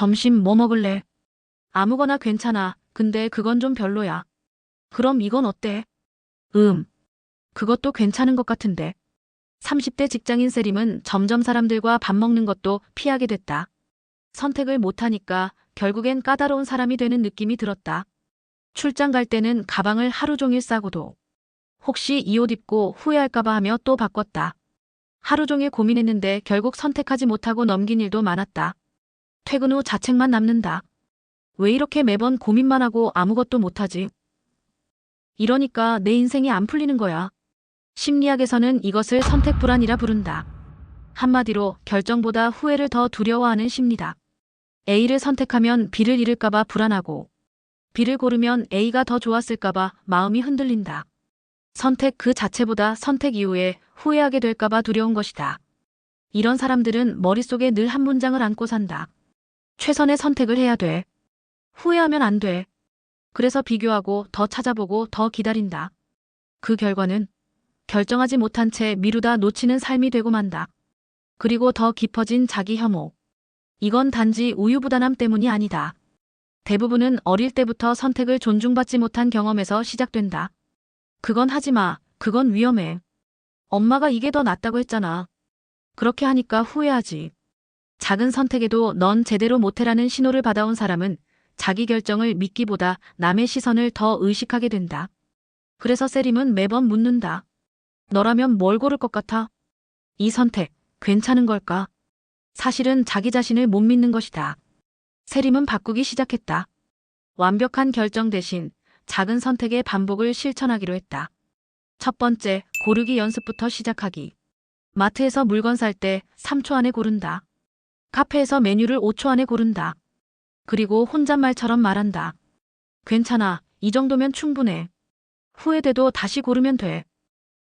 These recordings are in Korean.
점심 뭐 먹을래? 아무거나 괜찮아. 근데 그건 좀 별로야. 그럼 이건 어때? 음. 그것도 괜찮은 것 같은데. 30대 직장인 세림은 점점 사람들과 밥 먹는 것도 피하게 됐다. 선택을 못하니까 결국엔 까다로운 사람이 되는 느낌이 들었다. 출장 갈 때는 가방을 하루 종일 싸고도 혹시 이 옷 입고 후회할까봐 하며 또 바꿨다. 하루 종일 고민했는데 결국 선택하지 못하고 넘긴 일도 많았다. 퇴근 후 자책만 남는다. 왜 이렇게 매번 고민만 하고 아무것도 못하지? 이러니까 내 인생이 안 풀리는 거야. 심리학에서는 이것을 선택 불안이라 부른다. 한마디로 결정보다 후회를 더 두려워하는 심리다. A를 선택하면 B를 잃을까봐 불안하고 B를 고르면 A가 더 좋았을까봐 마음이 흔들린다. 선택 그 자체보다 선택 이후에 후회하게 될까봐 두려운 것이다. 이런 사람들은 머릿속에 늘 한 문장을 안고 산다. 최선의 선택을 해야 돼. 후회하면 안 돼. 그래서 비교하고 더 찾아보고 더 기다린다. 그 결과는 결정하지 못한 채 미루다 놓치는 삶이 되고 만다. 그리고 더 깊어진 자기 혐오. 이건 단지 우유부단함 때문이 아니다. 대부분은 어릴 때부터 선택을 존중받지 못한 경험에서 시작된다. 그건 하지 마. 그건 위험해. 엄마가 이게 더 낫다고 했잖아. 그렇게 하니까 후회하지. 작은 선택에도 넌 제대로 못해라는 신호를 받아온 사람은 자기 결정을 믿기보다 남의 시선을 더 의식하게 된다. 그래서 세림은 매번 묻는다. 너라면 뭘 고를 것 같아? 이 선택, 괜찮은 걸까? 사실은 자기 자신을 못 믿는 것이다. 세림은 바꾸기 시작했다. 완벽한 결정 대신 작은 선택의 반복을 실천하기로 했다. 첫 번째, 고르기 연습부터 시작하기. 마트에서 물건 살 때 3초 안에 고른다. 카페에서 메뉴를 5초 안에 고른다. 그리고 혼잣말처럼 말한다. 괜찮아. 이 정도면 충분해. 후회돼도 다시 고르면 돼.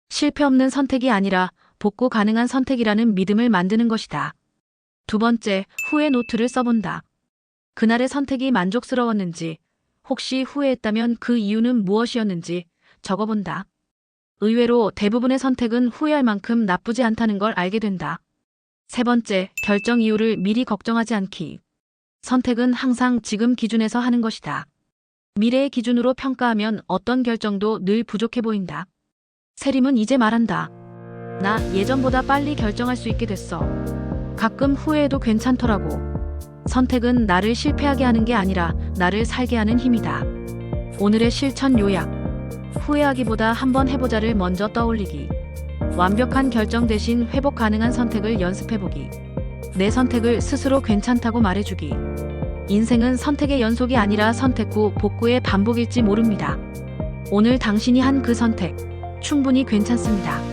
실패 없는 선택이 아니라 복구 가능한 선택이라는 믿음을 만드는 것이다. 두 번째, 후회 노트를 써본다. 그날의 선택이 만족스러웠는지, 혹시 후회했다면 그 이유는 무엇이었는지 적어본다. 의외로 대부분의 선택은 후회할 만큼 나쁘지 않다는 걸 알게 된다. 세 번째, 결정 이유를 미리 걱정하지 않기. 선택은 항상 지금 기준에서 하는 것이다. 미래의 기준으로 평가하면 어떤 결정도 늘 부족해 보인다. 세림은 이제 말한다. 나 예전보다 빨리 결정할 수 있게 됐어. 가끔 후회해도 괜찮더라고. 선택은 나를 실패하게 하는 게 아니라 나를 살게 하는 힘이다. 오늘의 실천 요약. 후회하기보다 한번 해보자를 먼저 떠올리기. 완벽한 결정 대신 회복 가능한 선택을 연습해보기. 내 선택을 스스로 괜찮다고 말해주기. 인생은 선택의 연속이 아니라 선택 후 복구의 반복일지 모릅니다. 오늘 당신이 한 그 선택, 충분히 괜찮습니다.